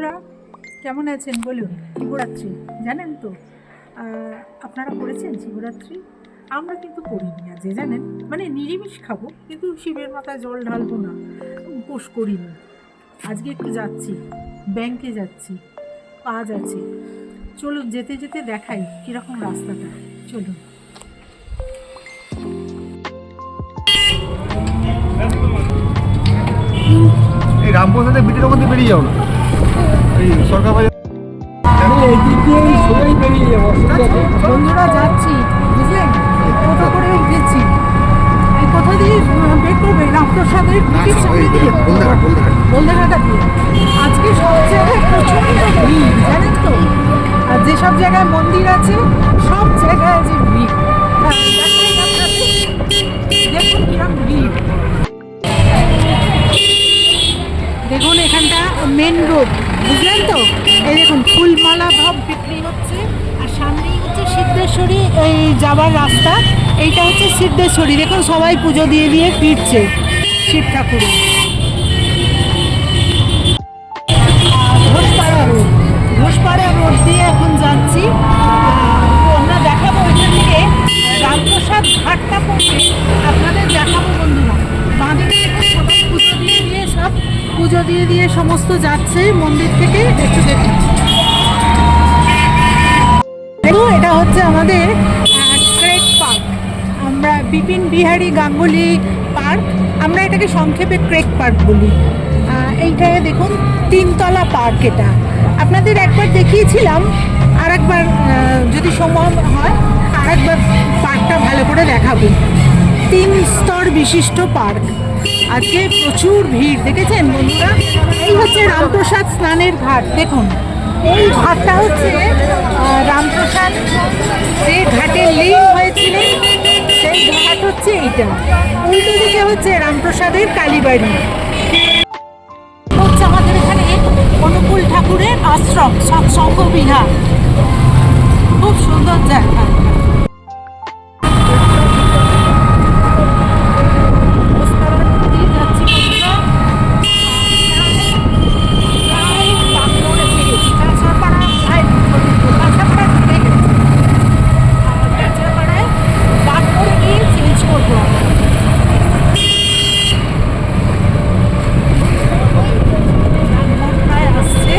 বন্ধুরা, কেমন আছেন? বলুন, শিবরাত্রি, জানেন তো? আপনারা করেছেন শিবরাত্রি? আমরা কিন্তু করিনি আজকে জানেন? মানে নিরামিষ খাব, কিন্তু শিবের মাথায় জল ঢালবো না, উপোস করিনি। আজকে একটু যাচ্ছি ব্যাংকে যাচ্ছি, কাজ আছে। চলুন, যেতে যেতে দেখাই কীরকম রাস্তাটা। চলুন। এই রামপ্রসাদের বিটির থেকে বেরিয়ে যাও না। এই সরকার বাজার বন্ধুরা যাচ্ছি বুঝলেন? টোটো করে উঠেছি এই কোথা দিয়ে বের করবে? রামপ্রসাদের ব্রিটিশ সামনে দিয়ে। বলদেঘাটা দিয়ে আজকে সব জায়গায় প্রচণ্ড ভিড় জানেন তো? আর যেসব জায়গায় মন্দির আছে যাবার রাস্তা, এইটা হচ্ছে সিদ্ধেশ্বরী। দেখুন, সবাই পুজো দিয়ে দিয়ে ফিরছে শিব ঠাকুরের ঘোষপাড়া রোড। ঘোষপাড়া রোড দিয়ে এখন যাচ্ছি। আমরা থেকে ঘাটটা আপনাদের দেখুন সবাই পুজো দিয়ে সব পুজো দিয়ে দিয়ে সমস্ত যাচ্ছে মন্দির থেকে। একটু দেখুন। এটা হচ্ছে আমাদের বিপিন বিহারী গাঙ্গুলি পার্ক আমরা এটাকে সংক্ষেপে ক্রেক পার্ক বলি। আহ, এইটায় দেখুন তিনতলা পার্ক এটা। আপনাদের একবার দেখিয়েছিলাম আর একবার যদি সময় হয় আর একবার পার্কটা ভালো করে দেখাবো। তিন স্তর বিশিষ্ট পার্ক। আজকে প্রচুর ভিড় দেখেছেন বন্ধুরা? এই হচ্ছে রামপ্রসাদ স্নানের ঘাট দেখুন। এই ঘাটটা হচ্ছে রামপ্রসাদ যে ঘাটে লীন হয়েছিলেন ঘাট হচ্ছে এইটা। উল্টো দিকে হচ্ছে রামপ্রসাদের কালীবাড়ি। হচ্ছে আমাদের এখানে অনুকূল ঠাকুরের আশ্রম সৎসঙ্গ বিহার খুব সুন্দর জায়গা দিয়ে যাচ্ছি বন্ধুরা। প্রায় বাঁকুড়া এসে গেছি। কাঁচরাপাড়া প্রায় কাঁচরাপাড়া ঢুকে গেছি। আর কাঁচরাপাড়ায় বাঁকুড়া গিয়ে চেঞ্জ করব আমরা। রামমোহন প্রায় আসছে।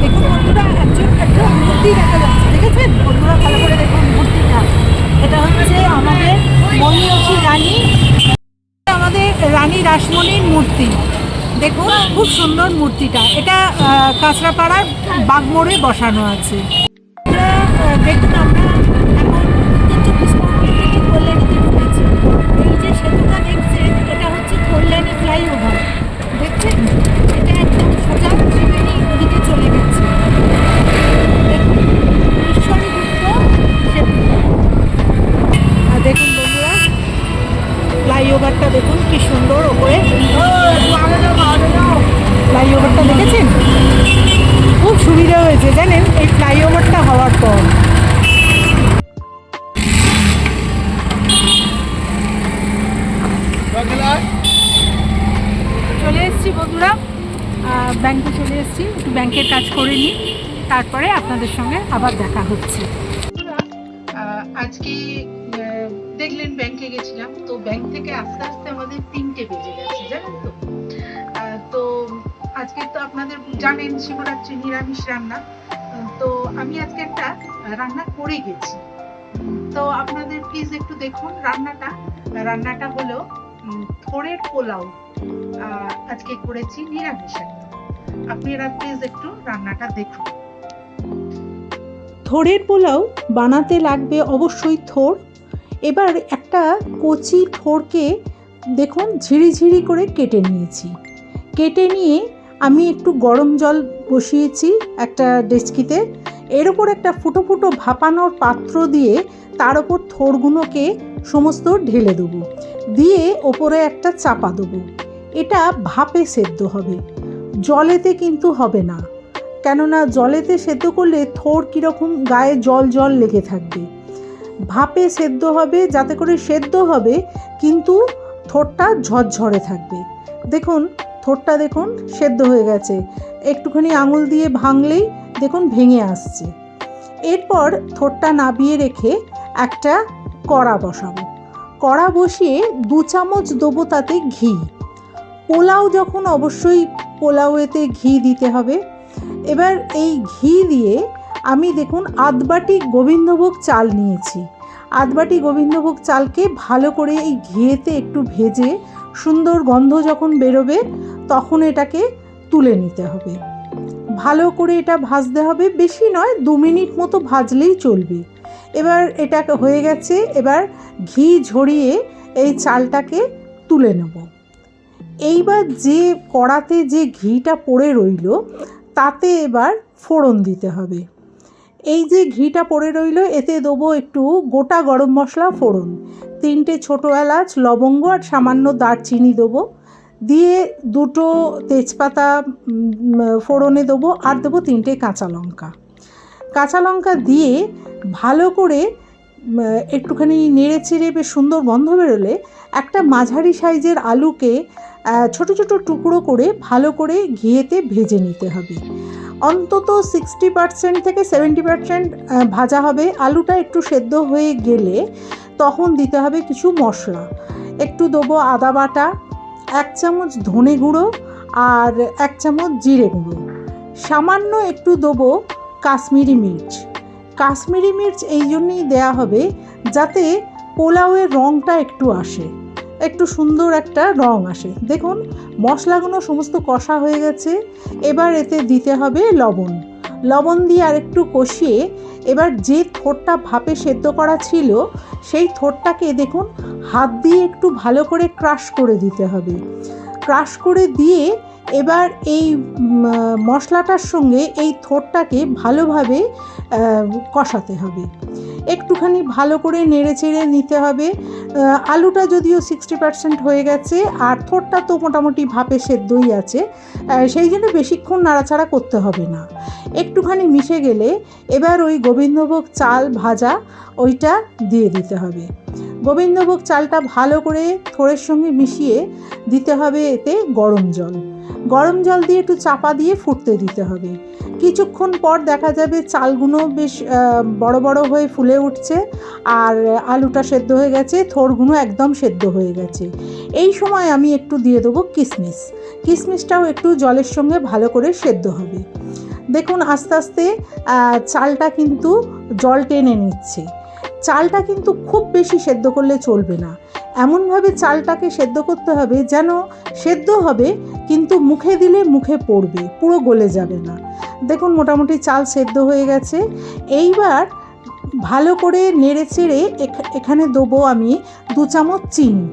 দেখুন বন্ধুরা, একজন একটা মূর্তি দেখা যাচ্ছে। দেখেছেন? বন্ধুরা ভালো করে দেখুন মূর্তিটা। এটা হচ্ছে আমাদের মহিষী রানী আমাদের রানী রাসমণির মূর্তি। দেখুন খুব সুন্দর মূর্তিটা। এটা কাঁচরাপাড়ার বাগমোড়ে বসানো আছে। দেখুন এসেছি, একটু ব্যাংকের কাজ করে নিই, তারপরে আপনাদের সঙ্গে আবার দেখা হচ্ছে। আজকে দেখলেন ব্যাংকে গেছিলাম, তো ব্যাংক থেকে আস্তে আস্তে আমাদের তিনটে বেজে গেছে, জানেন তো? তো আজকে তো আপনাদের জানেন, শিবরাত্রি নিরামিষ রান্না, তো আমি আজকে একটা রান্না করে গেছি। তো আপনাদের প্লিজ একটু দেখুন রান্নাটা। রান্নাটা হলো থোড়ের পোলাও আজকে করেছি নিরামিষ। আপনারা প্লিজ একটু রান্নাটা দেখুন। থোড়ের পোলাও বানাতে লাগবে অবশ্যই থোড়। এবার একটা কচি থোড়কে দেখুন ঝিরিঝিরি করে কেটে নিয়েছি। কেটে নিয়ে আমি একটু গরম জল বসিয়েছি একটা ডেচকিতে এর ওপর একটা ফুটো ফুটো ভাপানোর পাত্র দিয়ে তার ওপর থোড়গুলোকে সমস্ত ঢেলে দেবো। দিয়ে ওপরে একটা চাপা দেবো। এটা ভাপে সেদ্ধ হবে। জলেতে কিন্তু হবে না। কেননা জলেতে সেদ্ধ করলে থোর কীরকম গায়ে জল জল লেগে থাকবে। ভাপে সেদ্ধ হবে, যাতে করে সেদ্ধ হবে, কিন্তু থোরটা ঝরঝরে থাকবে। দেখুন, থোরটা দেখুন, সেদ্ধ হয়ে গেছে। একটুখানি আঙুল দিয়ে ভাঙলেই দেখুন ভেঙে আসছে। এরপর থোরটা নাবিয়ে রেখে একটা কড়া বসাবো। কড়া বসিয়ে দু চামচ দেবো তাতে ঘি। পোলাও যখন অবশ্যই পোলাওয়েতে ঘি দিতে হবে। এবার এই ঘি দিয়ে আমি দেখুন আধবাটি গোবিন্দভোগ চাল নিয়েছি। আধবাটি গোবিন্দভোগ চালকে ভালো করে এই ঘিয়েতে একটু ভেজে সুন্দর গন্ধ যখন বেরোবে তখন এটাকে তুলে নিতে হবে। ভালো করে এটা ভাজতে হবে। বেশি নয়, দু মিনিট মতো ভাজলেই চলবে। এবার এটা হয়ে গেছে। এবার ঘি ঝরিয়ে এই চালটাকে তুলে নেব। এইবার যে কড়াতে যে ঘিটা পড়ে রইল, তাতে এবার ফোড়ন দিতে হবে। এই যে ঘিটা পড়ে রইল, এতে দেবো একটু গোটা গরম মশলা ফোড়ন। তিনটে ছোটো এলাচ, লবঙ্গ আর সামান্য দারচিনি দেবো। দিয়ে দুটো তেজপাতা ফোড়নে দেবো আর দেবো তিনটে কাঁচা লঙ্কা। কাঁচা লঙ্কা দিয়ে ভালো করে একটুখানি নেড়ে চেড়ে বেশ সুন্দর গন্ধ বেরোলে একটা মাঝারি সাইজের আলুকে ছোট ছোট টুকরো করে ভালো করে ঘিয়েতে ভেজে নিতে হবে। অন্তত সিক্সটি পার্সেন্ট থেকে সেভেন্টি পার্সেন্ট ভাজা হবে। আলুটা একটু সেদ্ধ হয়ে গেলে তখন দিতে হবে কিছু মশলা। একটু দেবো আদা বাটা, এক চামচ ধনে গুঁড়ো আর এক চামচ জিরে গুঁড়ো। সামান্য একটু দেবো কাশ্মীরি মির্চ। কাশ্মীরি মির্চ এই জন্যেই দেয়া হবে যাতে পোলাওয়ের রঙটা একটু আসে। একটু সুন্দর একটা রং আসে। দেখুন, মশলাগুলো সমস্ত কষা হয়ে গেছে। এবার এতে দিতে হবে লবণ। লবণ দিয়ে আর একটু কষিয়ে এবার যে থোরটা ভাপে সেদ্ধ করা ছিল, সেই থোরটাকে দেখুন, হাত দিয়ে একটু ভালো করে ক্রাশ করে দিতে হবে। ক্রাশ করে দিয়ে এবার এই মশলাটার সঙ্গে এই থোরটাকে ভালোভাবে কষাতে হবে। একটুখানি ভালো করে নেড়ে চেড়ে নিতে হবে। আলুটা যদিও সিক্সটি পার্সেন্ট হয়ে গেছে, আর থোরটা তো মোটামুটি ভাপে সেদ্ধই আছে সেই জন্য বেশিক্ষণ নাড়াচাড়া করতে হবে না। একটুখানি মিশে গেলে এবার ওই গোবিন্দভোগ চাল ভাজা, ওইটা দিয়ে দিতে হবে। গোবিন্দভোগ চালটা ভালো করে থোড়ের সঙ্গে মিশিয়ে দিতে হবে এতে গরম জল। গরম জল দিয়ে একটু চাপা দিয়ে ফুটতে দিতে হবে। কিছুক্ষণ পর দেখা যাবে চালগুলো বেশ বড় বড় হয়ে ফুলে উঠছে আর আলুটা সেদ্ধ হয়ে গেছে থোরগুলো একদম সেদ্ধ হয়ে গেছে। এই সময় আমি একটু দিয়ে দেবো কিশমিশ কিশমিশটাও একটু জলের সঙ্গে ভালো করে সেদ্ধ হবে। দেখুন আস্তে আস্তে চালটা কিন্তু জল টেনে নিচ্ছে। চালটা কিন্তু খুব বেশি সেদ্ধ করলে চলবে না। এমনভাবে চালটাকে সেদ্ধ করতে হবে যেন সেদ্ধ হবে, কিন্তু মুখে দিলে মুখে পড়বে, পুরো গলে যাবে না। দেখুন, মোটামুটি চাল সেদ্ধ হয়ে গেছে। এইবার ভালো করে নেড়ে চেড়ে এখানে দেবো আমি দু চামচ চিনি।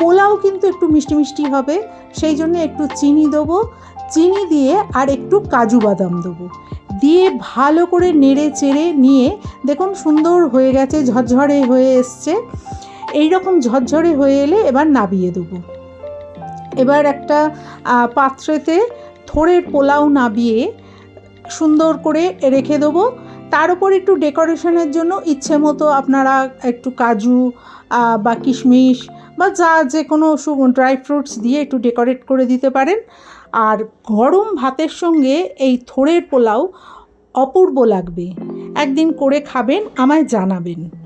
পোলাও কিন্তু একটু মিষ্টি মিষ্টি হবে, সেই জন্য একটু চিনি দেবো। চিনি দিয়ে আর একটু কাজু বাদাম দেবো। দিয়ে ভালো করে নেড়ে চেড়ে নিয়ে, দেখুন সুন্দর হয়ে গেছে, ঝরঝরে হয়ে এসছে। এই রকম ঝরঝরে হয়ে এলে এবার নাবিয়ে দেবো। এবার একটা পাত্রেতে থোড়ের পোলাও নাবিয়ে সুন্দর করে রেখে দেবো। তার উপর একটু ডেকোরেশনের জন্য ইচ্ছে মতো আপনারা একটু কাজু বা কিশমিশ, বা যা যে কোনো ড্রাই ফ্রুটস দিয়ে একটু ডেকোরেট করে দিতে পারেন। আর গরম ভাতের সঙ্গে এই থোড়ের পোলাও অপূর্ব লাগবে। একদিন করে খাবেন আমায় জানাবেন।